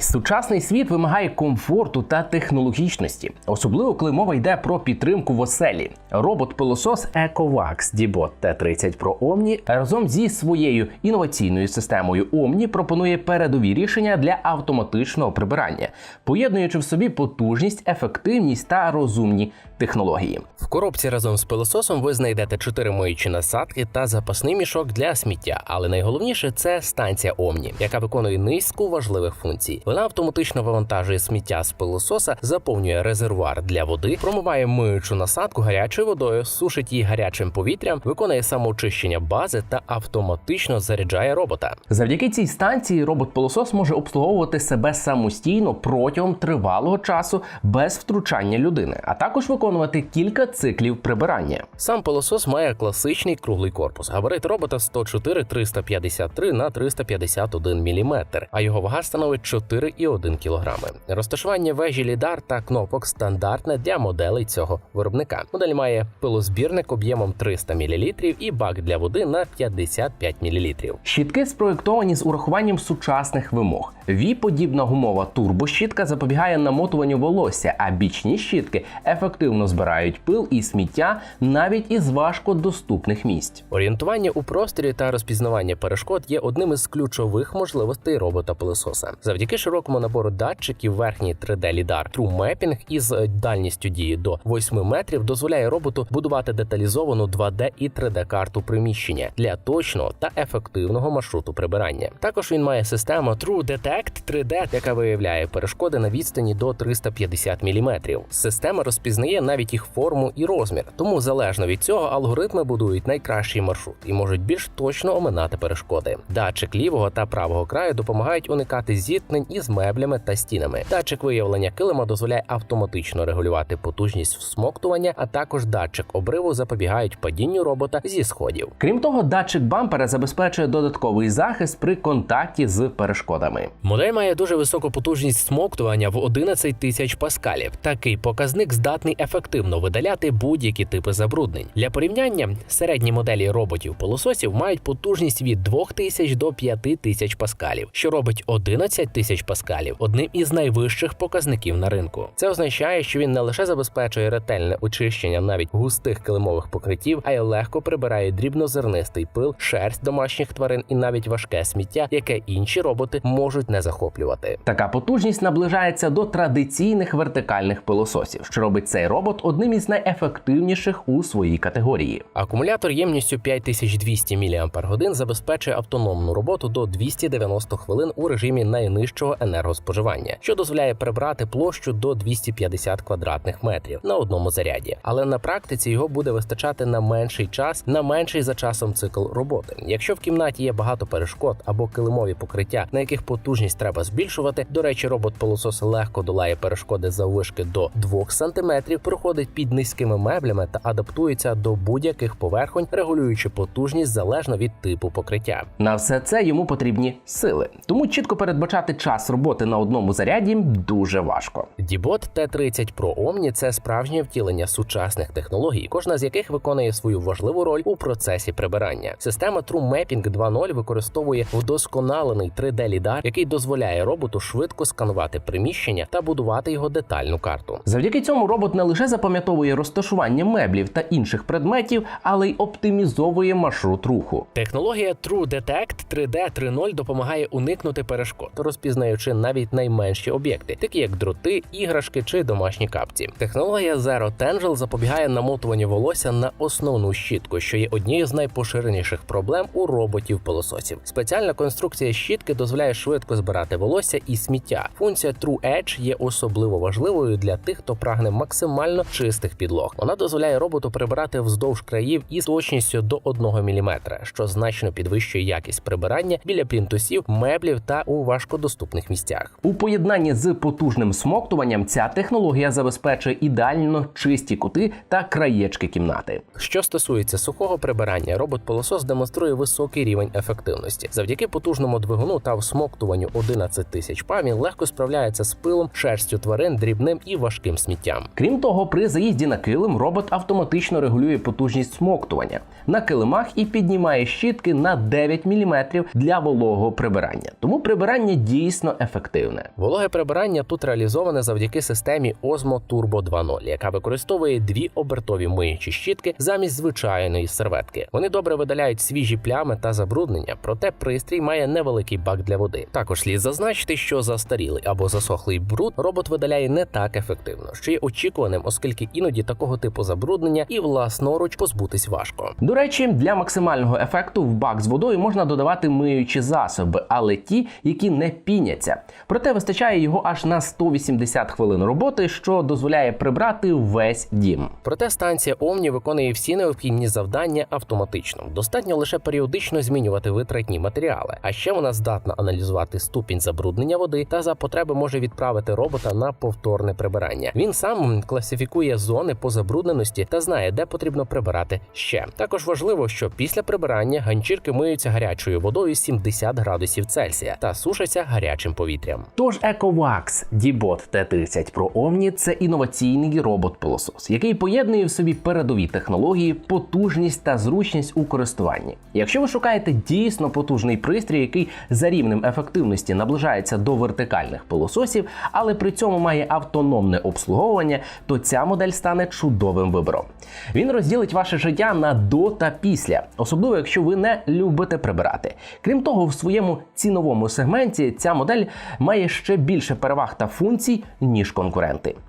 Сучасний світ вимагає комфорту та технологічності, особливо коли мова йде про підтримку в оселі. Робот-пилосос EcoVax Dibot T30 Pro Omni разом зі своєю інноваційною системою Omni пропонує передові рішення для автоматичного прибирання, поєднуючи в собі потужність, ефективність та розумні технології. В коробці разом з пилососом ви знайдете чотири миючі насадки та запасний мішок для сміття. Але найголовніше це станція Omni, яка виконує низку важливих функцій. Вона автоматично вивантажує сміття з пилососа, заповнює резервуар для води, промиває миючу насадку гарячою водою, сушить її гарячим повітрям, виконує самоочищення бази та автоматично заряджає робота. Завдяки цій станції робот-пилосос може обслуговувати себе самостійно протягом тривалого часу без втручання людини, а також виконувати кілька циклів прибирання. Сам пилосос має класичний круглий корпус. Габарит робота 104 353 на 351 мм, а його вага становить 4,1 кг. Розташування вежі лідар та кнопок стандартне для моделей цього виробника. Модель має пилозбірник об'ємом 300 мл і бак для води на 55 мл. Щітки спроєктовані з урахуванням сучасних вимог. Ві-подібна гумова турбощітка запобігає намотуванню волосся, а бічні щітки ефективно збирають пил і сміття навіть із важкодоступних місць. Орієнтування у просторі та розпізнавання перешкод є одним із ключових можливостей робота пилососа. Завдяки широкому набору датчиків верхній 3D лідар True Mapping із дальністю дії до 8 метрів дозволяє роботу будувати деталізовану 2D і 3D карту приміщення для точного та ефективного маршруту прибирання. Також він має систему True Detect 3D, яка виявляє перешкоди на відстані до 350 мм. Система розпізнає навіть їх форму і розмір, тому залежно від цього алгоритми будують найкращий маршрут і можуть більш точно оминати перешкоди. Датчик лівого та правого краю допомагають уникати зіткнень із меблями та стінами. Датчик виявлення килима дозволяє автоматично регулювати потужність всмоктування, а також датчик обриву запобігають падінню робота зі сходів. Крім того, датчик бампера забезпечує додатковий захист при контакті з перешкодами. Модель має дуже високу потужність смоктування в 11 тисяч паскалів. Такий показник здатний ефективно видаляти будь-які типи забруднень. Для порівняння середні моделі роботів пилососів мають потужність від 2000 до 5000 паскалів, що робить 11 тисяч паскалів одним із найвищих показників на ринку. Це означає, що він не лише забезпечує ретельне очищення навіть густих килимових покриттів, а й легко прибирає дрібнозернистий пил, шерсть домашніх тварин і навіть важке сміття, яке інші роботи можуть не захоплювати. Така потужність наближається до традиційних вертикальних пилососів, що робить цей робот одним із найефективніших у своїй категорії. Акумулятор ємністю 5200 мАч забезпечує автономну роботу до 290 хвилин у режимі найнижчого енергоспоживання, що дозволяє прибрати площу до 250 квадратних метрів на одному заряді. Але на практиці його буде вистачати на менший час, на менший за часом цикл роботи. Якщо в кімнаті є багато перешкод або килимові покриття, на яких потужність треба збільшувати. До речі, робот-пилосос легко долає перешкоди заввишки до 2 см, проходить під низькими меблями та адаптується до будь-яких поверхонь, регулюючи потужність залежно від типу покриття. На все це йому потрібні сили, тому чітко передбачати час роботи на одному заряді дуже важко. Дібот T30 Pro Omni – це справжнє втілення сучасних технологій, кожна з яких виконує свою важливу роль у процесі прибирання. Система True Mapping 2.0 використовує вдосконалений 3D лідар, який дозволяє роботу швидко сканувати приміщення та будувати його детальну карту. Завдяки цьому робот не лише запам'ятовує розташування меблів та інших предметів, але й оптимізовує маршрут руху. Технологія True Detect 3D 3.0 допомагає уникнути перешкод, розпізнаючи навіть найменші об'єкти, такі як дроти, іграшки чи домашні капці. Технологія Zero Tangel запобігає намотуванню волосся на основну щітку, що є однією з найпоширеніших проблем у роботів пилососів. Спеціальна конструкція щітки дозволяє швидко збирати волосся і сміття. Функція True Edge є особливо важливою для тих, хто прагне максимально чистих підлог. Вона дозволяє роботу прибирати вздовж країв із точністю до 1 мм, що значно підвищує якість прибирання біля плінтусів, меблів та у важкодоступних місцях. У поєднанні з потужним смоктуванням ця технологія забезпечує ідеально чисті кути та краєчки кімнати. Що стосується сухого прибирання, робот-пилосос демонструє високий рівень ефективності. Завдяки потужному двигуну та всмоктуванню 11 тисяч па він легко справляється з пилом, шерстю тварин, дрібним і важким сміттям. Крім того, при заїзді на килим робот автоматично регулює потужність смоктування на килимах і піднімає щітки на 9 мм для вологого прибирання. Тому прибирання дійсно дійсно ефективне. Вологе прибирання тут реалізоване завдяки системі Osmo Turbo 2.0, яка використовує дві обертові миючі щітки замість звичайної серветки. Вони добре видаляють свіжі плями та забруднення, проте пристрій має невеликий бак для води. Також слід зазначити, що застарілий або засохлий бруд робот видаляє не так ефективно, що є очікуваним, оскільки іноді такого типу забруднення і власноруч позбутись важко. До речі, для максимального ефекту в бак з водою можна додавати миючі засоби, але ті, які не піняться. Проте вистачає його аж на 180 хвилин роботи, що дозволяє прибрати весь дім. Проте станція Omni виконує всі необхідні завдання автоматично. Достатньо лише періодично змінювати витратні матеріали. А ще вона здатна аналізувати ступінь забруднення води та за потреби може відправити робота на повторне прибирання. Він сам класифікує зони по забрудненості та знає, де потрібно прибирати ще. Також важливо, що після прибирання ганчірки миються гарячою водою 70 градусів Цельсія та сушаться гарячим повітрям. Тож EcoVax D-Bot T30 Pro Omni – це інноваційний робот-пилосос, який поєднує в собі передові технології, потужність та зручність у користуванні. Якщо ви шукаєте дійсно потужний пристрій, який за рівнем ефективності наближається до вертикальних пилососів, але при цьому має автономне обслуговування, то ця модель стане чудовим вибором. Він розділить ваше життя на до та після, особливо якщо ви не любите прибирати. Крім того, в своєму ціновому сегменті ця модель має ще більше переваг та функцій ніж конкуренти.